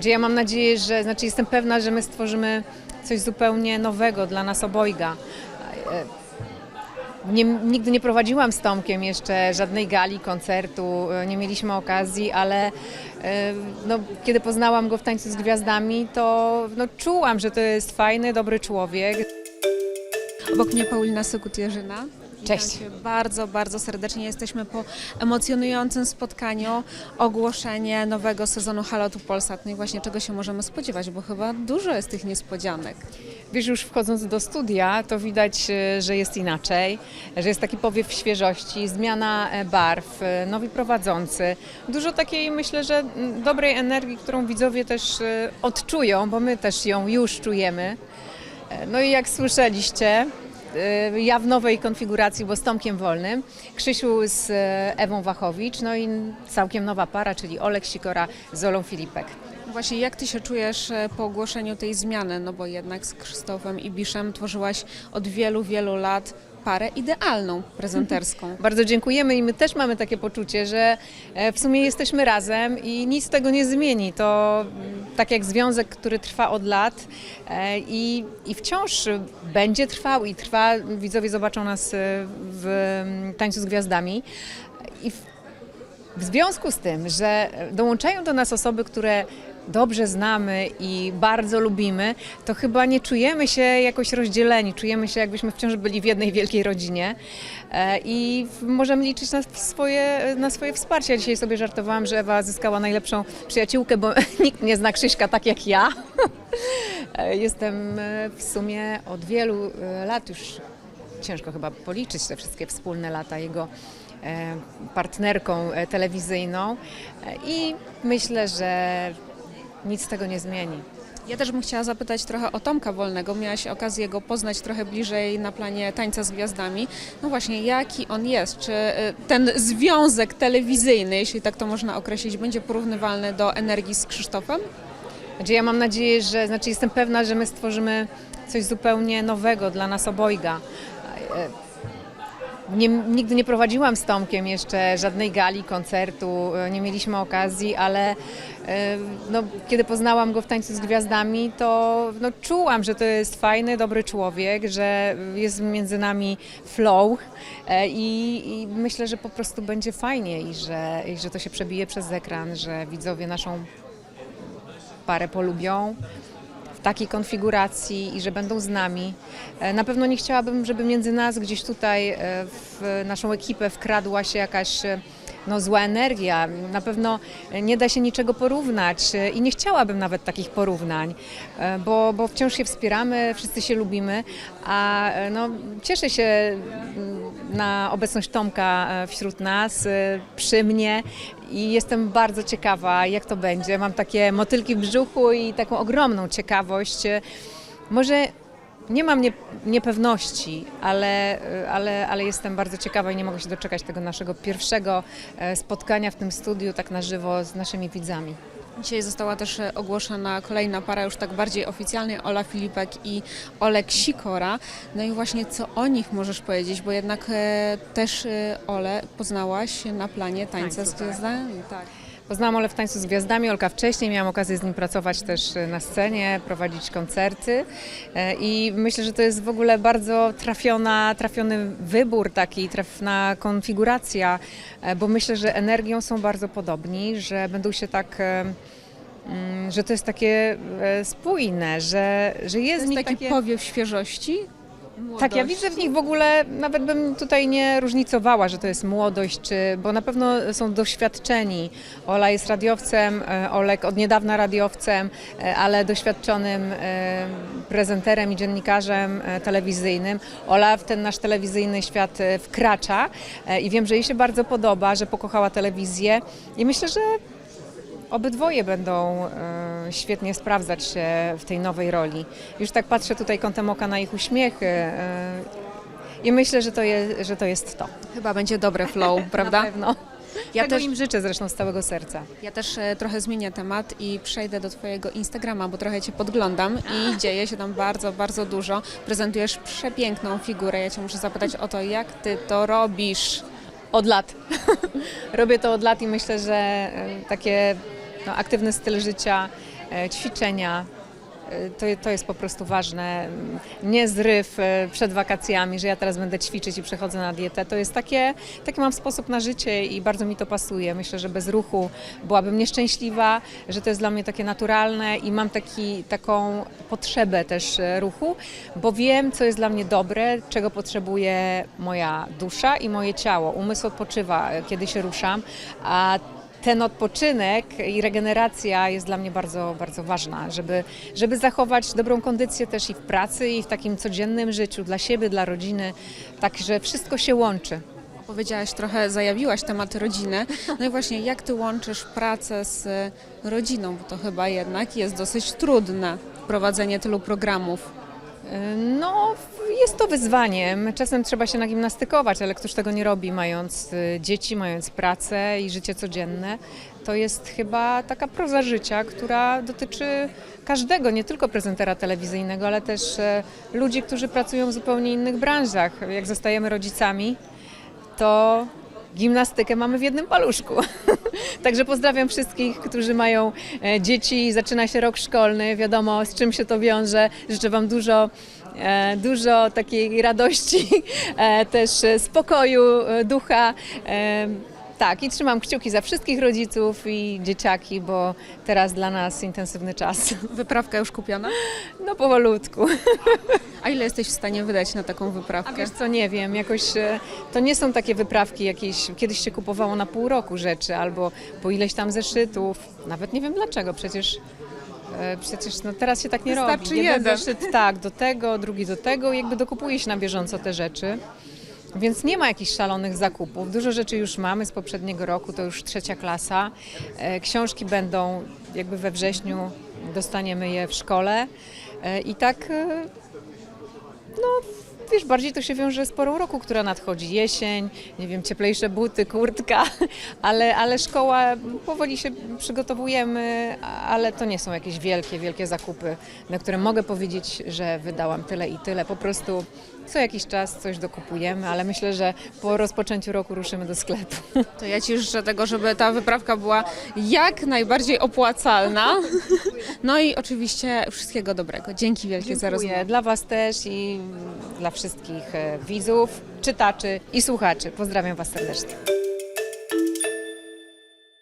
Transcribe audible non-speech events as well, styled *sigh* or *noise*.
Gdzie ja mam nadzieję, że, znaczy jestem pewna, że my stworzymy coś zupełnie nowego dla nas obojga. E, Nie, nigdy nie prowadziłam z Tomkiem jeszcze żadnej gali, koncertu, e, nie mieliśmy okazji, ale e, no, kiedy poznałam go w Tańcu z Gwiazdami, to no, czułam, że to jest fajny, dobry człowiek. Obok mnie Paulina Sykut-Jerzyna. Cześć. Bardzo, bardzo serdecznie. Jesteśmy po emocjonującym spotkaniu, ogłoszenie nowego sezonu Halotu Polsat. No i właśnie czego się możemy spodziewać, bo chyba dużo jest tych niespodzianek. Wiesz, już wchodząc do studia, to widać, e, że jest inaczej, że jest taki powiew świeżości, zmiana e, barw, e, nowi prowadzący. Dużo takiej, myślę, że dobrej energii, którą widzowie też odczują, bo my też ją już czujemy. No i jak słyszeliście, ja w nowej konfiguracji, bo z Tomkiem Wolnym, Krzysiu z e, Ewą Wachowicz, no i całkiem nowa para, czyli Olek Sikora z Olą Filipek. Właśnie jak Ty się czujesz e, po ogłoszeniu tej zmiany? No bo jednak z Krzysztofem Ibiszem tworzyłaś od wielu, wielu lat parę idealną prezenterską. *laughs* Bardzo dziękujemy i my też mamy takie poczucie, że e, w sumie jesteśmy razem i nic tego nie zmieni. To mm, tak jak związek, który trwa od lat e, i, i wciąż będzie trwał i trwa. Widzowie zobaczą nas e, w mm, Tańcu z Gwiazdami. I w, związku z tym, że dołączają do nas osoby, które dobrze znamy i bardzo lubimy, to chyba nie czujemy się jakoś rozdzieleni. Czujemy się, jakbyśmy wciąż byli w jednej wielkiej rodzinie E, i możemy liczyć na swoje, na swoje wsparcie. Ja dzisiaj sobie żartowałam, że Ewa zyskała najlepszą przyjaciółkę, bo *laughs* nikt nie zna Krzyśka tak jak ja. E, Jestem e, w sumie od wielu lat już ciężko chyba policzyć te wszystkie wspólne lata jego partnerką e, telewizyjną E, i myślę, że nic tego nie zmieni. Ja też bym chciała zapytać trochę o Tomka Wolnego. Miałaś okazję go poznać trochę bliżej na planie Tańca z Gwiazdami. No właśnie, jaki on jest? Czy ten związek telewizyjny, jeśli tak to można określić, będzie porównywalny do energii z Krzysztofem? Znaczy ja mam nadzieję, że, znaczy jestem pewna, że my stworzymy coś zupełnie nowego dla nas obojga. Nie, nigdy nie prowadziłam z Tomkiem jeszcze żadnej gali, koncertu, e, nie mieliśmy okazji, ale e, no, kiedy poznałam go w Tańcu z Gwiazdami, to no, czułam, że to jest fajny, dobry człowiek, że jest między nami flow e, i, i myślę, że po prostu będzie fajnie i że, i że to się przebije przez ekran, że widzowie naszą parę polubią takiej konfiguracji i że będą z nami. E, Na pewno nie chciałabym, żeby między nas gdzieś tutaj e, w naszą ekipę wkradła się jakaś e, no, zła energia. Na pewno nie da się niczego porównać e, i nie chciałabym nawet takich porównań, e, bo, bo wciąż się wspieramy, wszyscy się lubimy, a e, no, cieszę się mm, na obecność Tomka wśród nas, przy mnie i jestem bardzo ciekawa, jak to będzie. Mam takie motylki w brzuchu i taką ogromną ciekawość. Może nie mam nie, niepewności, ale, ale, ale jestem bardzo ciekawa i nie mogę się doczekać tego naszego pierwszego e, spotkania w tym studiu, tak na żywo z naszymi widzami. Dzisiaj została też e, ogłoszona kolejna para, już tak bardziej oficjalnie, Ola Filipek i Olek Sikora. No i właśnie co o nich możesz powiedzieć, bo jednak e, też e, Ole poznałaś na planie Tańca z tak. Gwiazdami. Tak. Poznałam Olę w Tańcu z Gwiazdami, Olka wcześniej, miałam okazję z nim pracować też e, na scenie, prowadzić koncerty e, i myślę, że to jest w ogóle bardzo trafiona, trafiony wybór taki, trafna konfiguracja, e, bo myślę, że energią są bardzo podobni, że będą się tak... mm, Że to jest takie spójne, że, że jest, Jest w nich taki takie... powiew świeżości. Tak, ja widzę w nich w ogóle, nawet bym tutaj nie różnicowała, że to jest młodość, czy, bo na pewno są doświadczeni. Ola jest radiowcem, e, Olek od niedawna radiowcem, e, ale doświadczonym e, prezenterem i dziennikarzem telewizyjnym. Ola w ten nasz telewizyjny świat wkracza i wiem, że jej się bardzo podoba, że pokochała telewizję i myślę, że Obydwoje będą świetnie sprawdzać się w tej nowej roli. Już tak patrzę tutaj kątem oka na ich uśmiechy e, i myślę, że to, je, że to jest to. Chyba będzie dobre flow, *laughs* prawda? Na pewno. Ja Tego też, im życzę zresztą z całego serca. ja też e, trochę zmienię temat i przejdę do Twojego Instagrama, bo trochę Cię podglądam i *laughs* dzieje się tam bardzo, bardzo dużo. Prezentujesz przepiękną figurę. Ja Cię muszę zapytać o to, jak Ty to robisz? Od lat. *laughs* Robię to od lat i myślę, że e, takie no, aktywny styl życia ćwiczenia. E, To, to jest po prostu ważne. Nie zryw e, przed wakacjami, że ja teraz będę ćwiczyć i przechodzę na dietę. To jest takie, taki mam sposób na życie i bardzo mi to pasuje. Myślę, że bez ruchu byłabym nieszczęśliwa, że to jest dla mnie takie naturalne i mam taki, taką potrzebę też e, ruchu, bo wiem, co jest dla mnie dobre, czego potrzebuje moja dusza i moje ciało. Umysł odpoczywa, e, kiedy się ruszam, a ten odpoczynek i regeneracja jest dla mnie bardzo, bardzo ważna, żeby, żeby zachować dobrą kondycję też i w pracy, i w takim codziennym życiu dla siebie, dla rodziny. Także wszystko się łączy. Powiedziałaś trochę, zajawiłaś temat rodziny. No i właśnie, jak ty łączysz pracę z rodziną? Bo to chyba jednak jest dosyć trudne prowadzenie tylu programów. No, jest to wyzwaniem. Czasem trzeba się nagimnastykować, ale któż tego nie robi, mając y, dzieci, mając pracę i życie codzienne. To jest chyba taka proza życia, która dotyczy każdego, nie tylko prezentera telewizyjnego, ale też e, ludzi, którzy pracują w zupełnie innych branżach. Jak zostajemy rodzicami, to gimnastykę mamy w jednym paluszku. *laughs* Także pozdrawiam wszystkich, którzy mają e, dzieci, zaczyna się rok szkolny, wiadomo z czym się to wiąże. Życzę Wam dużo, e, dużo takiej radości, *laughs* e, też spokoju ducha. Tak, i trzymam kciuki za wszystkich rodziców i dzieciaki, bo teraz dla nas intensywny czas. *laughs* Wyprawka już kupiona? No powolutku. A ile jesteś w stanie wydać na taką A wyprawkę? wiesz co, nie wiem, jakoś e, to nie są takie wyprawki jakieś, kiedyś się kupowało na pół roku rzeczy albo po ileś tam zeszytów, nawet nie wiem dlaczego, przecież e, Przecież no teraz się tak nie Wystarczy robi. jeden. zeszyt tak, do tego, drugi do tego, jakby dokupuje się na bieżąco te rzeczy. Więc nie ma jakichś szalonych zakupów. Dużo rzeczy już mamy z poprzedniego roku, to już trzecia klasa. E, Książki będą jakby we wrześniu, dostaniemy je w szkole. E, I tak e, no, wiesz, bardziej to się wiąże z porą roku, która nadchodzi. Jesień, nie wiem, cieplejsze buty, kurtka, *laughs* ale, ale szkoła, powoli się przygotowujemy, ale to nie są jakieś wielkie, wielkie zakupy, na które mogę powiedzieć, że wydałam tyle i tyle. Po prostu co jakiś czas coś dokupujemy, ale myślę, że po rozpoczęciu roku ruszymy do sklepu. *laughs* To ja Ci życzę tego, żeby ta wyprawka była jak najbardziej opłacalna. No i oczywiście wszystkiego dobrego. Dzięki wielkie za rozmowę. Dziękuję dla Was też i dla wszystkich e, widzów, czytaczy i słuchaczy. Pozdrawiam Was serdecznie.